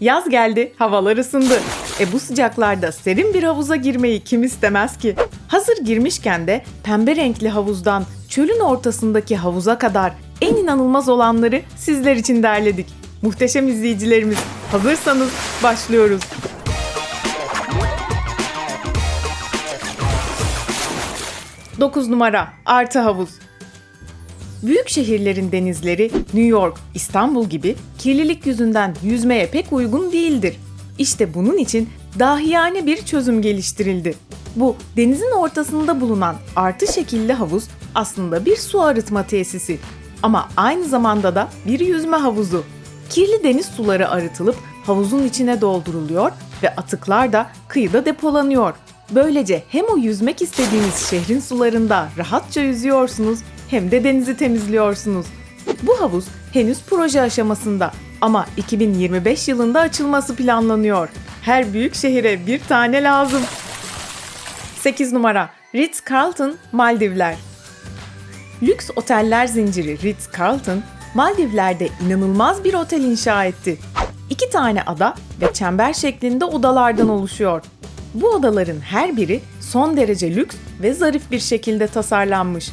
Yaz geldi, havalar ısındı. E bu sıcaklarda serin bir havuza girmeyi kim istemez ki? Hazır girmişken de pembe renkli havuzdan çölün ortasındaki havuza kadar en inanılmaz olanları sizler için derledik. Muhteşem izleyicilerimiz, hazırsanız başlıyoruz. Dokuz numara Artı Havuz Büyük şehirlerin denizleri New York, İstanbul gibi kirlilik yüzünden yüzmeye pek uygun değildir. İşte bunun için dahiyane bir çözüm geliştirildi. Bu denizin ortasında bulunan artı şekilli havuz aslında bir su arıtma tesisi ama aynı zamanda da bir yüzme havuzu. Kirli deniz suları arıtılıp havuzun içine dolduruluyor ve atıklar da kıyıda depolanıyor. Böylece hem o yüzmek istediğiniz şehrin sularında rahatça yüzüyorsunuz hem de denizi temizliyorsunuz. Bu havuz henüz proje aşamasında ama 2025 yılında açılması planlanıyor. Her büyük şehire bir tane lazım. 8 numara Ritz-Carlton Maldivler Lüks oteller zinciri Ritz-Carlton, Maldivler'de inanılmaz bir otel inşa etti. İki tane ada ve çember şeklinde odalardan oluşuyor. Bu odaların her biri son derece lüks ve zarif bir şekilde tasarlanmış.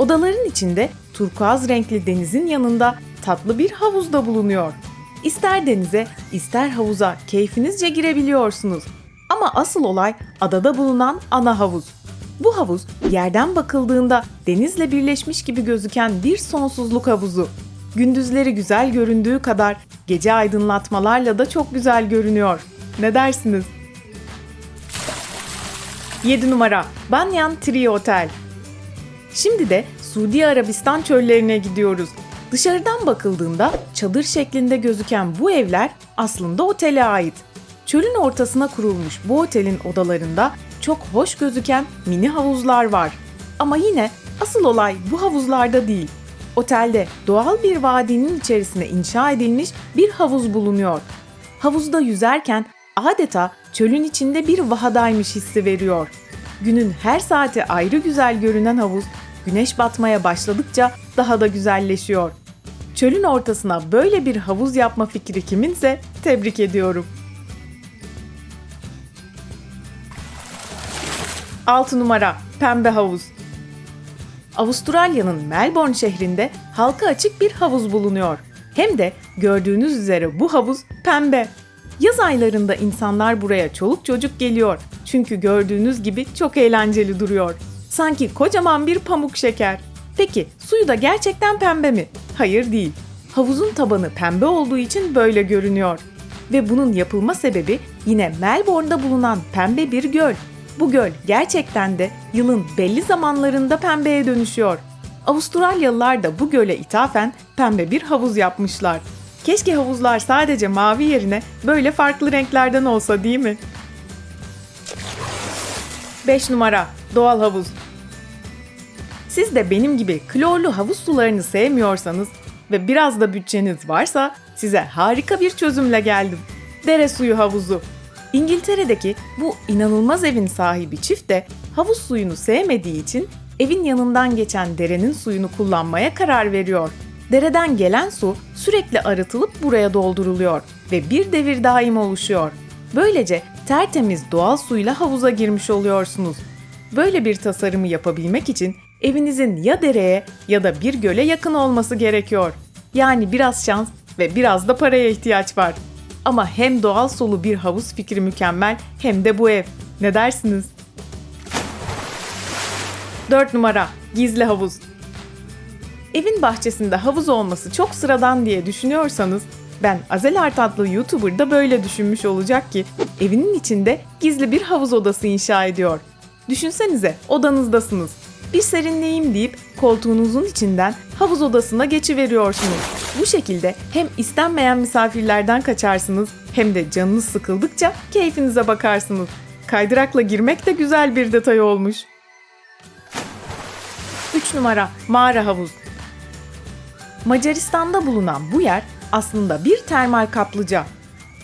Odaların içinde turkuaz renkli denizin yanında tatlı bir havuz da bulunuyor. İster denize, ister havuza keyfinizce girebiliyorsunuz. Ama asıl olay adada bulunan ana havuz. Bu havuz yerden bakıldığında denizle birleşmiş gibi gözüken bir sonsuzluk havuzu. Gündüzleri güzel göründüğü kadar gece aydınlatmalarla da çok güzel görünüyor. Ne dersiniz? 7 numara Banyan Tree Otel Şimdi de Suudi Arabistan çöllerine gidiyoruz. Dışarıdan bakıldığında çadır şeklinde gözüken bu evler aslında otele ait. Çölün ortasına kurulmuş bu otelin odalarında çok hoş gözüken mini havuzlar var. Ama yine asıl olay bu havuzlarda değil. Otelde doğal bir vadinin içerisine inşa edilmiş bir havuz bulunuyor. Havuzda yüzerken adeta çölün içinde bir vahadaymış hissi veriyor. Günün her saati ayrı güzel görünen havuz, güneş batmaya başladıkça daha da güzelleşiyor. Çölün ortasına böyle bir havuz yapma fikri kiminse tebrik ediyorum. 6 numara Pembe Havuz Avustralya'nın Melbourne şehrinde halka açık bir havuz bulunuyor. Hem de gördüğünüz üzere bu havuz pembe. Yaz aylarında insanlar buraya çoluk çocuk geliyor. Çünkü gördüğünüz gibi çok eğlenceli duruyor. Sanki kocaman bir pamuk şeker. Peki suyu da gerçekten pembe mi? Hayır değil. Havuzun tabanı pembe olduğu için böyle görünüyor. Ve bunun yapılma sebebi yine Melbourne'da bulunan pembe bir göl. Bu göl gerçekten de yılın belli zamanlarında pembeye dönüşüyor. Avustralyalılar da bu göle ithafen pembe bir havuz yapmışlar. Keşke havuzlar sadece mavi yerine böyle farklı renklerden olsa değil mi? 5 numara Doğal havuz. Siz de benim gibi klorlu havuz sularını sevmiyorsanız ve biraz da bütçeniz varsa size harika bir çözümle geldim. Dere suyu havuzu. İngiltere'deki bu inanılmaz evin sahibi çift de havuz suyunu sevmediği için evin yanından geçen derenin suyunu kullanmaya karar veriyor. Dereden gelen su sürekli arıtılıp buraya dolduruluyor ve bir devir daim oluşuyor. Böylece tertemiz doğal suyla havuza girmiş oluyorsunuz. Böyle bir tasarımı yapabilmek için evinizin ya dereye ya da bir göle yakın olması gerekiyor. Yani biraz şans ve biraz da paraya ihtiyaç var. Ama hem doğal solu bir havuz fikri mükemmel hem de bu ev. Ne dersiniz? 4 numara Gizli havuz. Evin bahçesinde havuz olması çok sıradan diye düşünüyorsanız ben Azel Art adlı YouTuber da böyle düşünmüş olacak ki evinin içinde gizli bir havuz odası inşa ediyor. Düşünsenize odanızdasınız. Bir serinleyeyim deyip koltuğunuzun içinden havuz odasına geçiveriyorsunuz. Bu şekilde hem istenmeyen misafirlerden kaçarsınız hem de canınız sıkıldıkça keyfinize bakarsınız. Kaydırakla girmek de güzel bir detay olmuş. 3 numara Mağara Havuz Macaristan'da bulunan bu yer aslında bir termal kaplıca.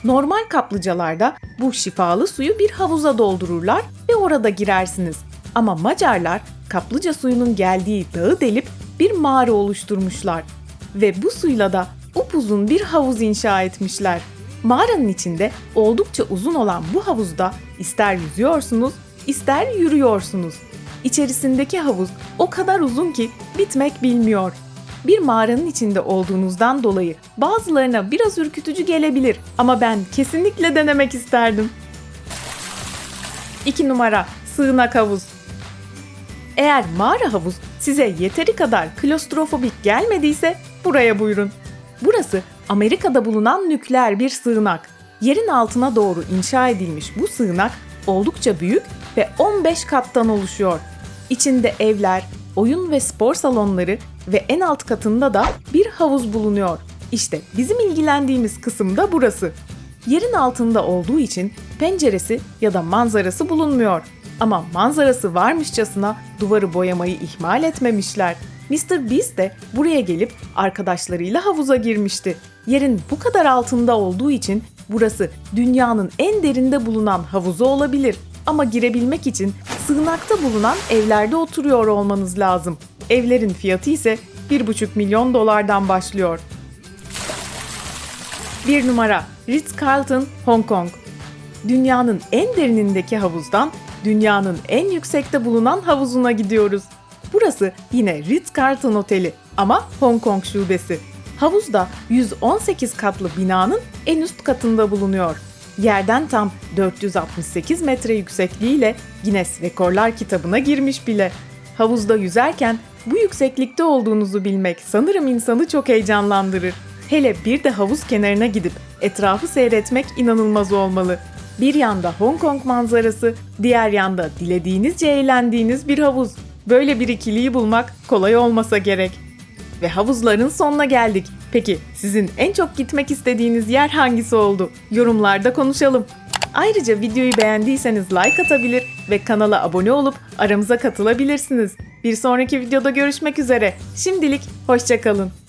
Normal kaplıcalarda bu şifalı suyu bir havuza doldururlar ve orada girersiniz. Ama Macarlar kaplıca suyunun geldiği dağı delip bir mağara oluşturmuşlar ve bu suyla da upuzun bir havuz inşa etmişler. Mağaranın içinde oldukça uzun olan bu havuzda ister yüzüyorsunuz, ister yürüyorsunuz. İçerisindeki havuz o kadar uzun ki bitmek bilmiyor. Bir mağaranın içinde olduğunuzdan dolayı bazılarına biraz ürkütücü gelebilir ama ben kesinlikle denemek isterdim. 2 numara sığınak havuz. Eğer mağara havuz size yeteri kadar klostrofobik gelmediyse buraya buyurun. Burası Amerika'da bulunan nükleer bir sığınak. Yerin altına doğru inşa edilmiş bu sığınak oldukça büyük ve 15 kattan oluşuyor. İçinde evler, oyun ve spor salonları ve en alt katında da bir havuz bulunuyor. İşte bizim ilgilendiğimiz kısım da burası. Yerin altında olduğu için penceresi ya da manzarası bulunmuyor. Ama manzarası varmışçasına duvarı boyamayı ihmal etmemişler. Mr. Beast de buraya gelip arkadaşlarıyla havuza girmişti. Yerin bu kadar altında olduğu için burası dünyanın en derinde bulunan havuzu olabilir. Ama girebilmek için sığınakta bulunan evlerde oturuyor olmanız lazım. Evlerin fiyatı ise 1,5 milyon dolardan başlıyor. 1 numara Ritz-Carlton, Hong Kong. Dünyanın en derinindeki havuzdan dünyanın en yüksekte bulunan havuzuna gidiyoruz. Burası yine Ritz-Carlton Oteli ama Hong Kong şubesi. Havuzda 118 katlı binanın en üst katında bulunuyor. Yerden tam 468 metre yüksekliğiyle Guinness Rekorlar kitabına girmiş bile. Havuzda yüzerken bu yükseklikte olduğunuzu bilmek sanırım insanı çok heyecanlandırır. Hele bir de havuz kenarına gidip etrafı seyretmek inanılmaz olmalı. Bir yanda Hong Kong manzarası, diğer yanda dilediğinizce eğlendiğiniz bir havuz. Böyle bir ikiliyi bulmak kolay olmasa gerek. Ve havuzların sonuna geldik. Peki sizin en çok gitmek istediğiniz yer hangisi oldu? Yorumlarda konuşalım. Ayrıca videoyu beğendiyseniz like atabilir ve kanala abone olup aramıza katılabilirsiniz. Bir sonraki videoda görüşmek üzere. Şimdilik hoşçakalın.